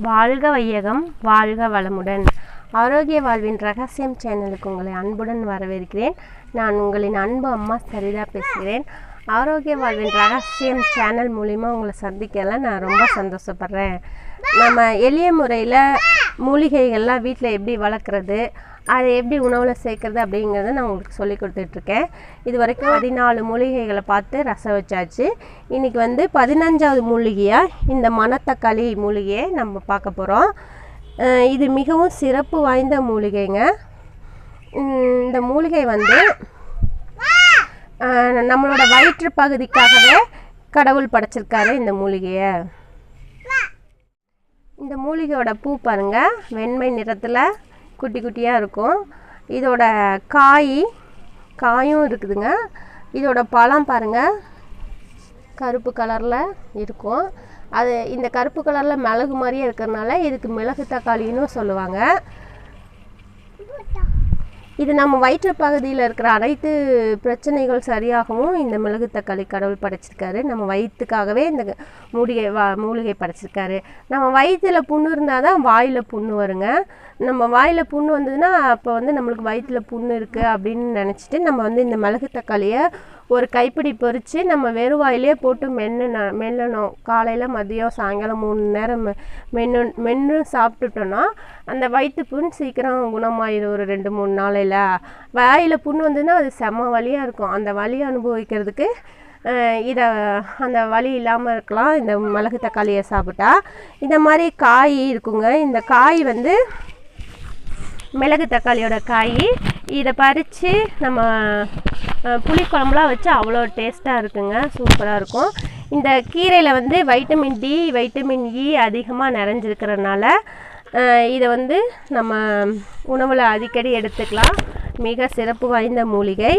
வாழ்க வையகம் வாழ்க வளமுடன். ஆரோக்கிய வாழ்வின் ரகசியம் சேனலுக்கு உங்களை அன்புடன் வரவேற்கிறேன். நான் உங்களின் அன்பு அம்மா சரிதா பேசுகிறேன். ஆரோக்கிய வாழ்வின் ரகசியம் சேனல் மூலிமா உங்களை சந்திக்கலாம் நான் ரொம்ப சந்தோஷப்படுறேன். நம்ம எளிய முறையில் மூலிகைகள்லாம் வீட்டில் எப்படி வளர்க்குறது அதை எப்படி உணவில் சேர்க்குறது அப்படிங்கிறத நான் உங்களுக்கு சொல்லி கொடுத்துட்ருக்கேன். இது வரைக்கும் பதினாலு மூலிகைகளை பார்த்து ரசம் வச்சாச்சு. இன்றைக்கி வந்து பதினஞ்சாவது மூலிகையாக இந்த மணத்தக்காளி மூலிகையை நம்ம பார்க்க போகிறோம் இது மிகவும் சிறப்பு வாய்ந்த மூலிகைங்க. இந்த மூலிகை வந்து நம்மளோட வயிற்று பகுதிக்காகவே கடவுள் படைச்சிருக்காரு இந்த மூலிகையை. இந்த மூலிகையோட பூ பாருங்க. வெண்மை நிறத்தில் குட்டி குட்டியாக இருக்கும். இதோட காய் காயும் இருக்குதுங்க. இதோட பழம் பாருங்கள் கருப்பு கலரில் இருக்கும். அது இந்த கருப்பு கலரில் மிளகு மாதிரியே இருக்கிறதுனால இதுக்கு மிளகு தக்காளின்னு சொல்லுவாங்க. இது நம்ம வயிற்று பகுதியில் இருக்கிற அனைத்து பிரச்சனைகள் சரியாகவும் இந்த மிளகு தக்காளி கடவுள் படைச்சிருக்காரு. நம்ம வயிற்றுக்காகவே இந்த மூலிகை வா மூலிகை படைச்சிருக்காரு. நம்ம வயிற்றில் புண்ணு இருந்தால் தான் வாயில் புண்ணு வருங்க. நம்ம வாயில் புண்ணு வந்ததுன்னா அப்போ வந்து நம்மளுக்கு வயிற்றில் புண்ணு இருக்குது அப்படின்னு நினச்சிட்டு நம்ம வந்து இந்த மிளகு தக்காளியை ஒரு கைப்பிடி பறித்து நம்ம வெறும் வாயிலே போட்டு மென்னு மெல்லணும் காலையில் மதியம் சாயங்காலம் மூணு நேரம் மென்னு மென்று சாப்பிட்டுட்டோன்னா அந்த வயிற்று புண் சீக்கிரம் குணமாயிடும் ஒரு ரெண்டு மூணு நாளையில். வாயில் புண் வந்ததுன்னா அது செம்ம வழியாக இருக்கும். அந்த வலியை அனுபவிக்கிறதுக்கு இதை அந்த வலி இல்லாமல் இருக்கலாம். இந்த மிளகு தக்காளியை சாப்பிட்டா. இந்த மாதிரி காய் இருக்குங்க. இந்த காய் வந்து மிளகு தக்காளியோட காய். இதை பறித்து நம்ம புளிக்குழம்புலாம் வச்சு அவ்வளோ டேஸ்ட்டாக இருக்குங்க. சூப்பராக இருக்கும். இந்த கீரையில் வந்து வைட்டமின் டி வைட்டமின் இ அதிகமாக நிறைஞ்சிருக்கிறதுனால இதை வந்து நம்ம உணவில் அடிக்கடி எடுத்துக்கலாம். மிக சிறப்பு வாய்ந்த மூலிகை.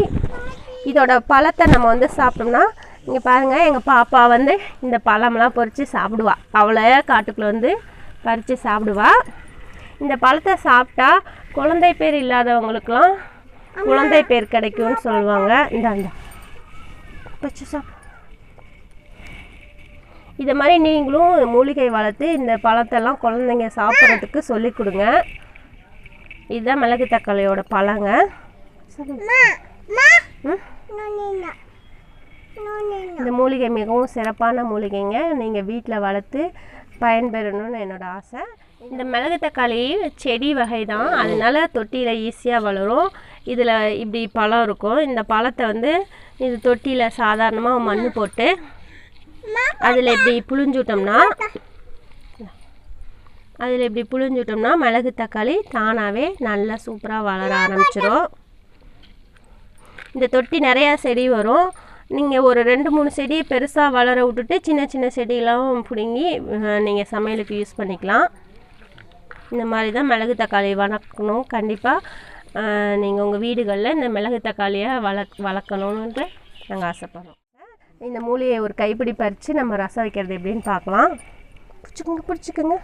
இதோட பழத்தை நம்ம வந்து சாப்பிட்டோம்னா இங்கே பாருங்கள் எங்கள் பாப்பா வந்து இந்த பழம்லாம் பறித்து சாப்பிடுவா. அவளை காட்டுக்குள்ளே வந்து பறித்து சாப்பிடுவா. இந்த பழத்தை சாப்பிட்டா குழந்தை பேர் இல்லாதவங்களுக்கெலாம் குழந்தை பேர் கிடைக்கும்னு சொல்லுவாங்க. வச்சு சாப்பிடு இதை மாதிரி நீங்களும் மூலிகை வளர்த்து இந்த பழத்தெல்லாம் குழந்தைங்க சாப்பிட்றதுக்கு சொல்லி கொடுங்க. இதுதான் மிளகு தக்காளியோட பழங்க? இந்த மூலிகை மிகவும் சிறப்பான மூலிகைங்க. நீங்கள் வீட்டில் வளர்த்து பயன்பெறணும்னு என்னோட ஆசை. இந்த மிளகு தக்காளி செடி வகை தான் அதனால தொட்டியில் ஈஸியாக வளரும். இதில் இப்படி பழம் இருக்கும். இந்த பழத்தை வந்து இது தொட்டியில் சாதாரணமாக மண் போட்டு அதில் இப்படி புழிஞ்சுட்டோம்னா அதில் இப்படி புழிஞ்சுட்டோம்னா மிளகு தக்காளி தானாகவே நல்லா சூப்பராக வளர ஆரம்பிச்சிடும் இந்த தொட்டி நிறையா செடி வரும். நீங்கள் ஒரு ரெண்டு மூணு செடியை பெருசாக வளர விட்டுட்டு சின்ன சின்ன செடியெல்லாம் பிடுங்கி நீங்கள் சமையலுக்கு யூஸ் பண்ணிக்கலாம். இந்த மாதிரி தான் மிளகு தக்காளி வணக்கணும் கண்டிப்பாக நீங்கள் உங்கள் வீடுகளில் இந்த மிளகு தக்காளியை வளக் வளர்க்கணுன்ட்டு நாங்கள் ஆசைப்பட்றோம். இந்த மூலிகையை ஒரு கைப்பிடி பறித்து நம்ம ரசம் வைக்கிறது எப்படின்னு பார்க்கலாம். பிடிச்சிக்கோங்க பிடிச்சிக்கோங்க.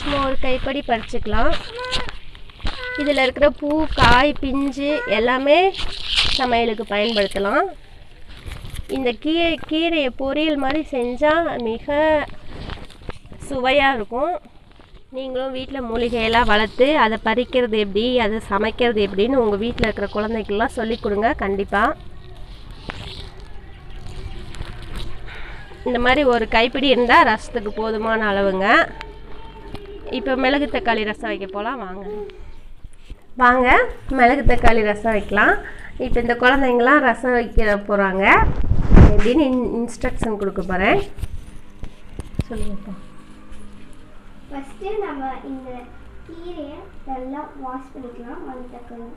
சும்மா ஒரு கைப்படி பறிச்சுக்கலாம். இதில் இருக்கிற பூ காய் பிஞ்சு எல்லாமே சமையலுக்கு பயன்படுத்தலாம். இந்த கீரை கீரையை பொரியல் மாதிரி செஞ்சால் மிக சுவையாக இருக்கும். நீங்களும் வீட்டில் மூலிகையெல்லாம் வளர்த்து அதை பறிக்கிறது எப்படி அதை சமைக்கிறது எப்படின்னு உங்கள் வீட்டில் இருக்கிற குழந்தைக்கெல்லாம் சொல்லிக் கொடுங்க கண்டிப்பாக இந்த மாதிரி ஒரு கைப்பிடி இருந்தால் ரசத்துக்கு போதுமான அளவுங்க. இப்போ மிளகு தக்காளி ரசம் வைக்க போகலாம் வாங்க. வாங்க மிளகு தக்காளி ரசம் வைக்கலாம். இப்போ இந்த குழந்தைங்களாம் ரசம் வைக்க போகிறாங்க எப்படின்னு இன் இன்ஸ்ட்ரக்ஷன் கொடுக்க போகிறேன் சொல்லுங்கப்பா. ஃபஸ்ட்டு நம்ம இந்த கீரையை நல்லா வாஷ் பண்ணிக்கலாம். மண் தக்காளி.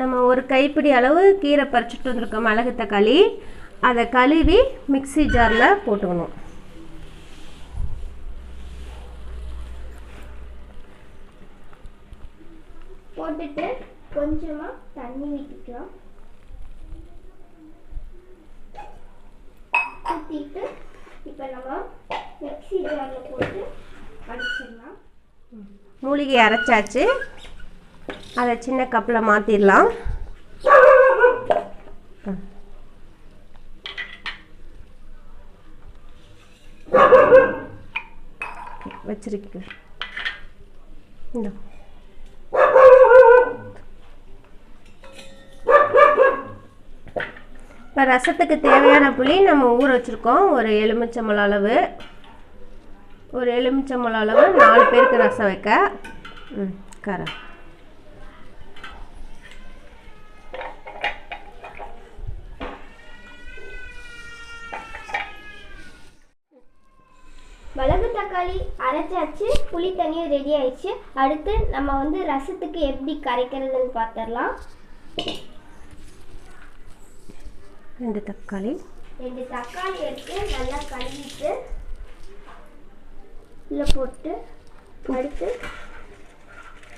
நம்ம ஒரு கைப்பிடி அளவு கீரை பறிச்சுட்டு வந்திருக்கோம் மிளகு தக்காளி. அதை கழுவி மிக்ஸி ஜாரில் போட்டுக்கணும். போட்டுட்டு கொஞ்சமாக தண்ணி ஊற்றிக்கலாம் ஊற்றிட்டு இப்போ நம்ம மிக்சி ஜாரில் போட்டு அடிச்சிடலாம். மூலிகை அரைச்சாச்சு. அதை சின்ன கப்பில் மாற்றிடலாம் வச்சிருக்கு. இந்த. இப்போ ரசத்துக்கு தேவையான புளி நம்ம ஊற வச்சுருக்கோம். ஒரு எலுமிச்சம்பழம் அளவு. ஒரு எலுமிச்சம்பழம் அளவு நாலு பேருக்கு ரசம் வைக்க. ம் கரை மிளகு தக்காளி அரைச்சாச்சு புளி தண்ணியும் ரெடி ஆயிடுச்சு. அடுத்து நம்ம வந்து ரசத்துக்கு எப்படி கரைக்கிறதுன்னு பார்த்துடலாம். ரெண்டு தக்காளி. ரெண்டு தக்காளி எடுத்து நல்லா கழுவிட்டு உள்ள போட்டு அடுத்து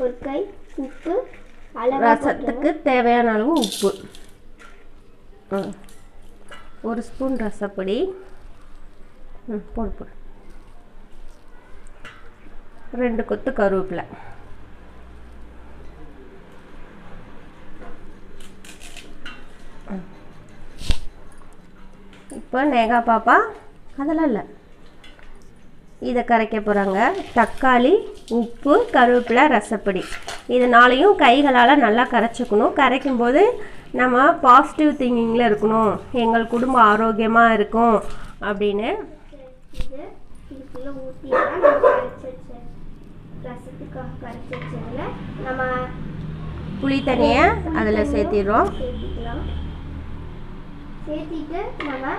ஒரு கை உப்பு ரசத்துக்கு தேவையான அளவு உப்பு. ஒரு ஸ்பூன் ரசப்பொடி. ம் போடு போடு. ரெண்டு கொத்து கருவேப்பிலை. இப்போ நேகா பாப்பா அதெல்லாம் இல்லை. இதை கரைக்க போகிறாங்க தக்காளி உப்பு கருவேப்பிலை ரசப்பொடி. இது நாளையும் கைகளால் நல்லா கரைச்சிக்கணும். கரைக்கும் போது நம்ம பாசிட்டிவ் திங்கிங்கில் இருக்கணும். எங்கள் குடும்பம் ஆரோக்கியமாக இருக்கும் அப்படின்னு. புளி தண்ணியை அதில் சேர்த்திடுறோம். சேர்த்திட்டு நம்ம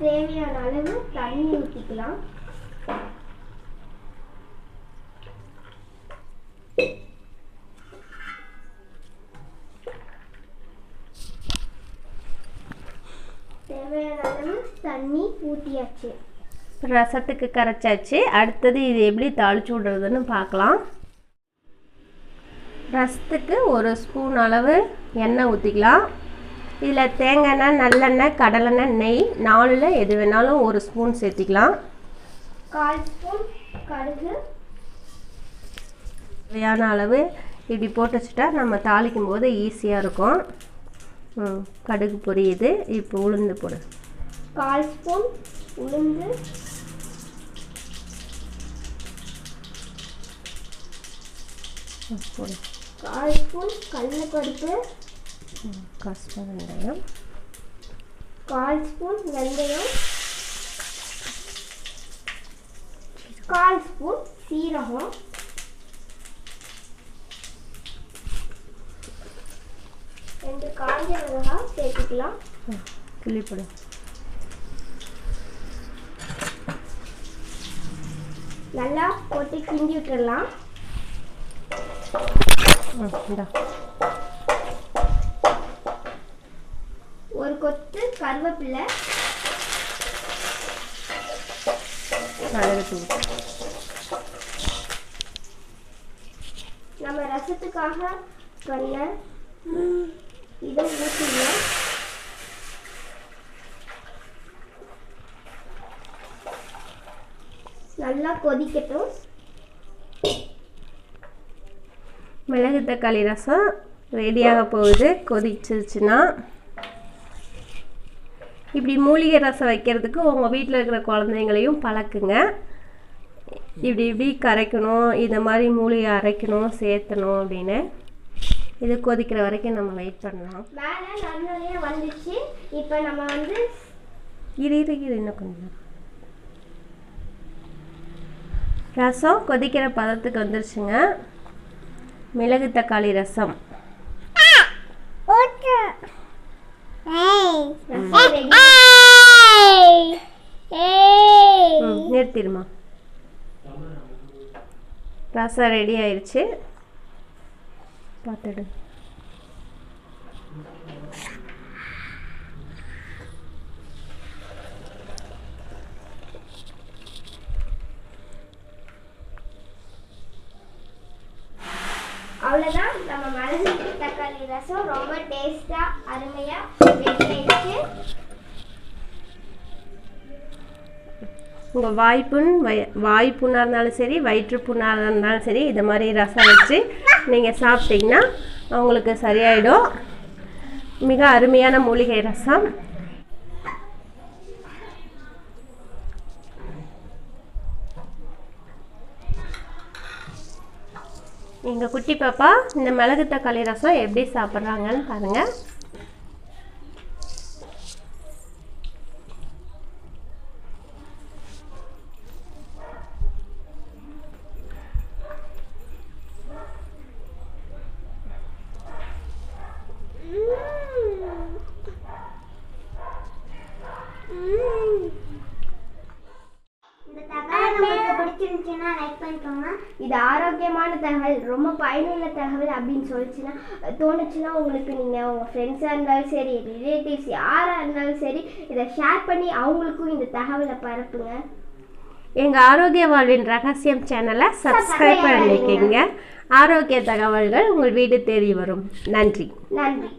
தேவையான அளவு தண்ணி ஊற்றிக்கலாம் தேவையான அளவு தண்ணி ஊற்றியாச்சு ரசத்துக்கு கரைச்சாச்சு. அடுத்தது இது எப்படி தாளிச்சு விடுறதுன்னு பார்க்கலாம். ரசத்துக்கு ஒரு ஸ்பூன் அளவு எண்ணெய் ஊற்றிக்கலாம் இதில் தேங்காய் எண்ணெய் நல்லெண்ணெய் கடலெண்ணெய் நெய் நாலில் எது வேணாலும் ஒரு ஸ்பூன் சேர்த்திக்கலாம். கால் ஸ்பூன் கடுகு. தேவையான அளவு இப்படி போட்டு வச்சுட்டா நம்ம தாளிக்கும் போது ஈஸியாக இருக்கும். கடுகு பொரியுது. இப்போ உளுந்து போடு. கால் ஸ்பூன் உளுந்து. போடு. கால் ஸ்பூன் கடலைப்பருப்பு ம், கசப்பு வெங்காயம் கால் ஸ்பூன் வெந்தயம். கால் ஸ்பூன் சீரகம். ரெண்டு காஞ்ச மிளகாய் சேர்த்துக்கலாம். கிள்ளி போடு. நல்லா போட்டு கிண்டி விட்டுறலாம். ம், இந்தா. கொத்து கருவேப்பிலை. நம்ம ரசத்துக்காக பண்ண இதை நல்லா கொதிக்கட்டும். மிளகு தக்காளி ரசம் ரெடியாக போகுது. கொதிச்சிருச்சுன்னா இப்படி மூலிகை ரசம் வைக்கிறதுக்கு உங்கள் வீட்டில் இருக்கிற குழந்தைங்களையும் பழக்குங்க. இப்படி இப்படி கரைக்கணும் இந்த மாதிரி மூலிகை அரைக்கணும் சேர்த்தணும் அப்படின்னு. இது கொதிக்கிற வரைக்கும் நம்ம வெயிட் பண்ணலாம். வந்துச்சு. இப்போ நம்ம வந்து இரு இரு இரு இன்னும் கொஞ்சம். ரசம் கொதிக்கிற பதத்துக்கு வந்துருச்சுங்க. மிளகு தக்காளி ரசம் ரசம் ரெடி ம் நிறுத்திடுமா. ரசம் ரெடி ஆயிடுச்சு பார்த்துடு. அவ்வளோதான் நம்ம மிளகு தக்காளி ரசம் ரொம்ப டேஸ்ட்டாக அருமையாக ரெடி உங்கள் வாய்ப்புண் வய வாய்ப்புண்ணாக இருந்தாலும் சரி வயிற்றுப்புண்ணாக இருந்தாலும் சரி இது மாதிரி ரசம் வச்சு நீங்கள் சாப்பிட்டீங்கன்னா உங்களுக்கு சரியாயிடும். மிக அருமையான மூலிகை ரசம். எங்கள் குட்டி பாப்பா இந்த மிளகு தக்காளி ரசம் எப்படி சாப்பிட்றாங்கன்னு பாருங்கள் இந்த தகவல் உங்களுக்கு பிடிச்சிருந்துச்சுன்னா லைக் பண்ணிக்கோங்க இது ஆரோக்கியமான தகவல் ரொம்ப பயனுள்ள தகவல் அப்படின்னு சொல்லிச்சுன்னா தோணுச்சுன்னா உங்களுக்கு நீங்கள் உங்கள் ஃப்ரெண்ட்ஸாக இருந்தாலும் சரி ரிலேட்டிவ்ஸ் யாராக இருந்தாலும் சரி இதை ஷேர் பண்ணி அவங்களுக்கும் இந்த தகவலை பரப்புங்க. எங்கள் ஆரோக்கிய வாழ்வின் ரகசியம் சேனலை சப்ஸ்கிரைப் பண்ணிக்கங்க. ஆரோக்கிய தகவல்கள் உங்கள் வீடு தேடி வரும். நன்றி. நன்றி.